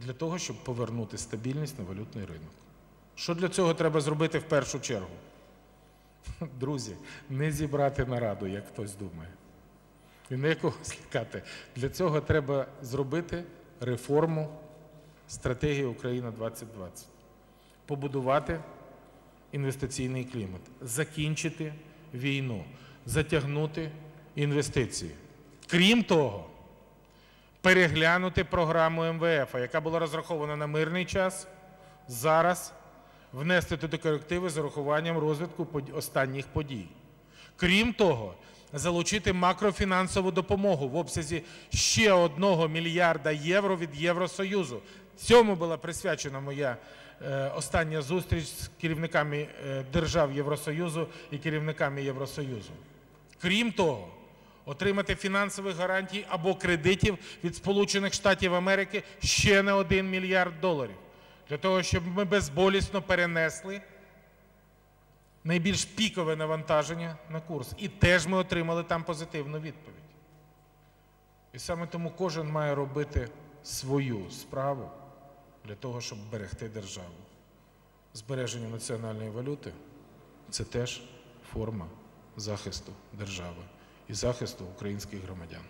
для того, щоб повернути стабільність на валютний ринок. Що для цього треба зробити в першу чергу? Друзі, не зібрати нараду, як хтось думає. І не якогось лякати. Для цього треба зробити реформу стратегії Україна 2020, побудувати інвестиційний клімат, закінчити війну, затягнути інвестиції. Крім того, переглянути програму МВФ, яка була розрахована на мирний час, зараз внести туди корективи з урахуванням розвитку останніх подій. Крім того, залучити макрофінансову допомогу в обсязі ще одного мільярда євро від Євросоюзу. Цьому була присвячена моя е, остання зустріч з керівниками е, держав Євросоюзу і керівниками Євросоюзу. Крім того, отримати фінансових гарантій або кредитів від Сполучених Штатів Америки ще на 1 мільярд доларів, для того, щоб ми безболісно перенесли найбільш пікове навантаження на курс. І теж ми отримали там позитивну відповідь. І саме тому кожен має робити свою справу для того, щоб берегти державу. Збереження національної валюти це теж форма захисту держави і захисту українських громадян.